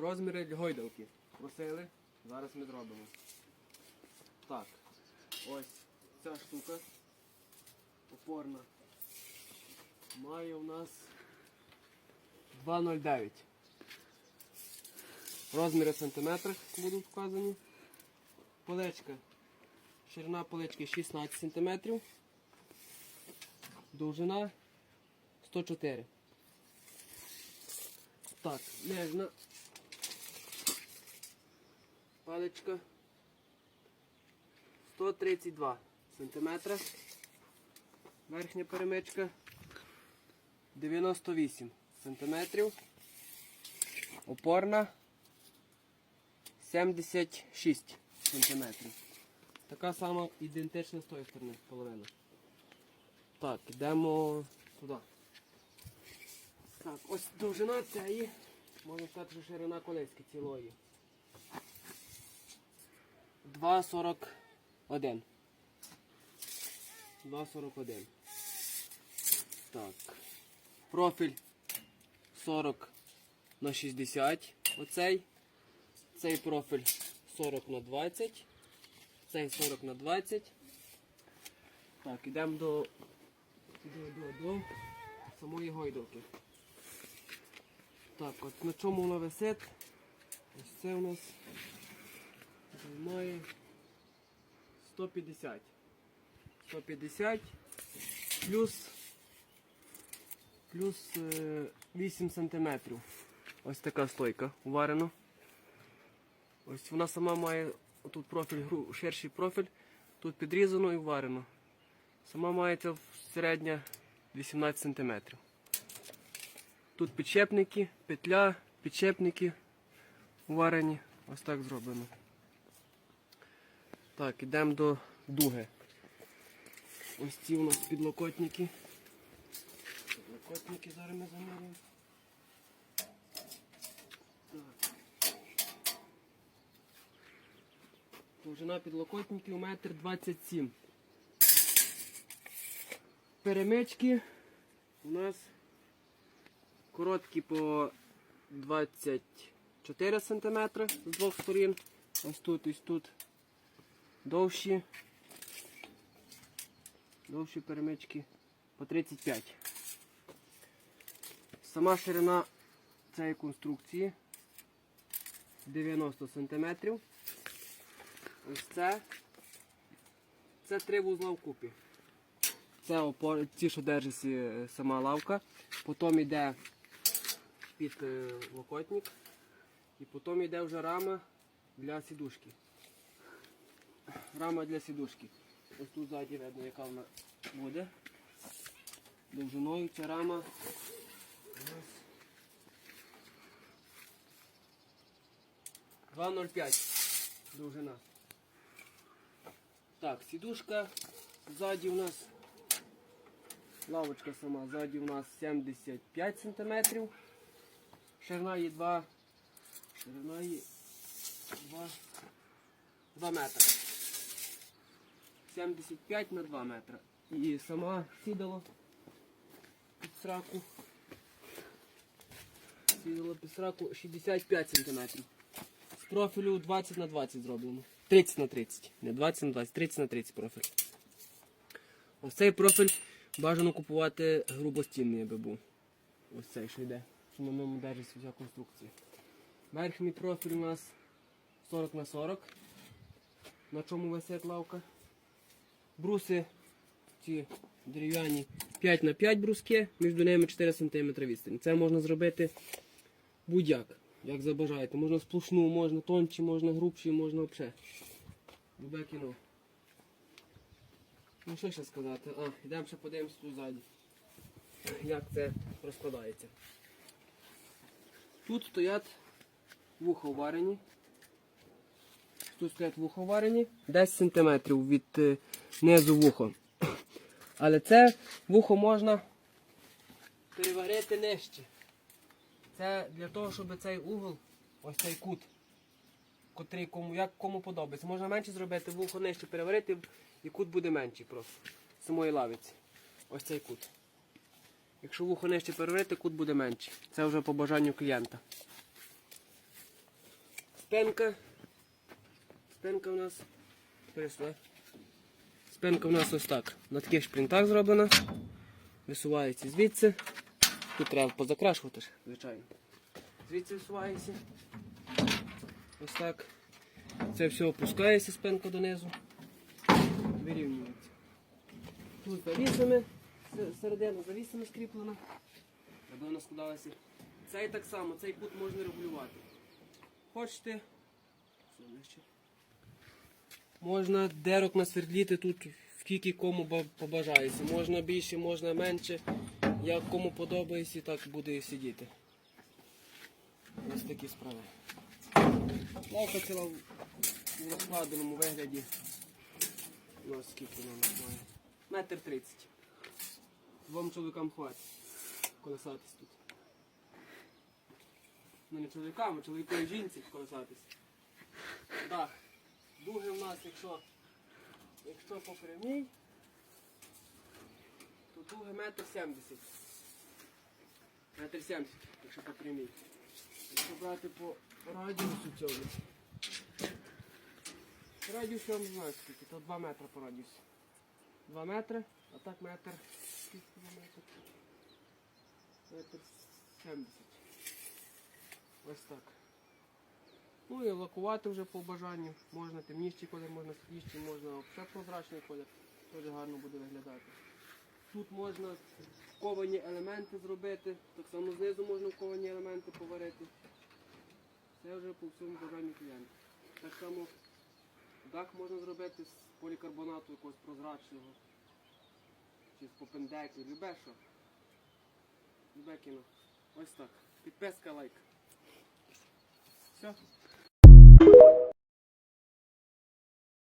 розміри гойдалки. Просили, зараз ми зробимо. Так, ось ця штука опорна. Має у нас 2,09. Розміри в сантиметрах будуть вказані. Поличка. Ширина полички 16 см. Довжина 104. Так, нежна. Паличка 132 см. Верхня перемичка 98 см. Опорна 76 см. Така сама ідентична з тої сторони половина. Так, йдемо туди. Так, ось довжина цієї, можна сказати, що ширина колиски цілої. 2,41. 2,41. Так. Профіль 40 на 60. Оцей. Цей профіль 40 на 20. Цей 40 на 20. Так, ідемо до, до, до, до самої гойдалки. Так, от на чому вона висить? Ось це у нас займає 150. 150 плюс, плюс е, 8 сантиметрів. Ось така стойка уварена. Ось вона сама має тут профіль, ширший профіль, тут підрізано і варено. Сама мається середня 18 см. Тут підшипники, петля, підшипники уварені. Ось так зроблено. Так, ідемо до дуги. Ось ці у нас підлокотники. Підлокотники зараз ми замірюємо. Довжина підлокотників метр 27. Перемички у нас короткі по 24 см з двох сторін. Ось тут, ось тут довші. Довші перемички по 35. Сама ширина цієї конструкції 90 см. Ось це. Це три вузла вкупі. Це опор... ті, що держиться е, сама лавка. Потім йде під е, локотник. І потім йде вже рама для сідушки. Рама для сідушки. Ось тут ззаді видно, яка вона буде. Довжиною ця рама. у нас 2,05 довжина. Так, сідушка ззаді у нас лавочка сама, ззаді у нас 75 см. Ширина її 2. Ширина її 2, 2 метри. 75 на 2 метри. І сама сідало під сраку. Сідало під сраку 65 см. З профілю 20 на 20 зроблено. 30 на 30. Не 20 на 20, 30 на 30 профіль. Ось цей профіль бажано купувати грубостінний, аби був. Ось цей, що йде. Що на ньому держиться вся конструкція. Верхній профіль у нас 40 на 40. На чому висить лавка. Бруси ці дерев'яні 5 на 5 бруски, між ними 4 см відстань. Це можна зробити будь-як, як забажаєте. Можна сплошну, можна тончі, можна грубші, можна взагалі. Любе кіно. Ну що ще сказати? А, йдемо ще подивимося тут ззаді. Як це розкладається. Тут стоять вуха варені. Тут стоять вуха варені 10 см від е, низу вуха. Але це вухо можна переварити нижче. Це для того, щоб цей угол, ось цей кут, котрий кому, як кому подобається. Можна менше зробити, вухо нижче переварити і кут буде менший просто. Самої лавиці. Ось цей кут. Якщо вухо нижче переварити, кут буде менший. Це вже по бажанню клієнта. Спинка. Спинка у нас. Прийшла. Спинка у нас ось так. На таких шпринтах зроблена. Висувається звідси. Тут треба позакрашувати звичайно. Звідси висувається. Ось так. Це все опускається спинка донизу. Вирівнюється. Тут завісами, середина завісами скріплена. Аби вона складалася. Цей так само, цей кут можна регулювати. Хочете. Все. Можна дерок насвердліти тут скільки кому побажається. Можна більше, можна менше. Як кому подобається, так буде і сидіти. Ось такі справи. Лавка ціла в розкладеному вигляді. У нас скільки вона має? Метр тридцять. Двом чоловікам хватить колесатись тут. Ну не чоловікам, а чоловікові жінці колесатись. Так. Дуги в нас, якщо, якщо по прямій, то дуги метр сімдесят. Метр сімдесят, якщо по прямій. Якщо брати по радіусу цьому. Радіус я вам знаю скільки, то 2 метри по радіусу. 2 метри, а так метр. Скільки метр? Метр 70. Ось так. Ну і лакувати вже по бажанню. Можна темніший колір, можна свіжий, можна взагалі прозрачний колір. Теж гарно буде виглядати. Тут можна вковані елементи зробити. Так само знизу можна вковані елементи поварити. Це вже по всьому бажанню клієнта. Так само дах можна зробити з полікарбонату якогось прозрачного. Чи з попендеки, любе що. Любе кіно. Ось так. Підписка, лайк. Все.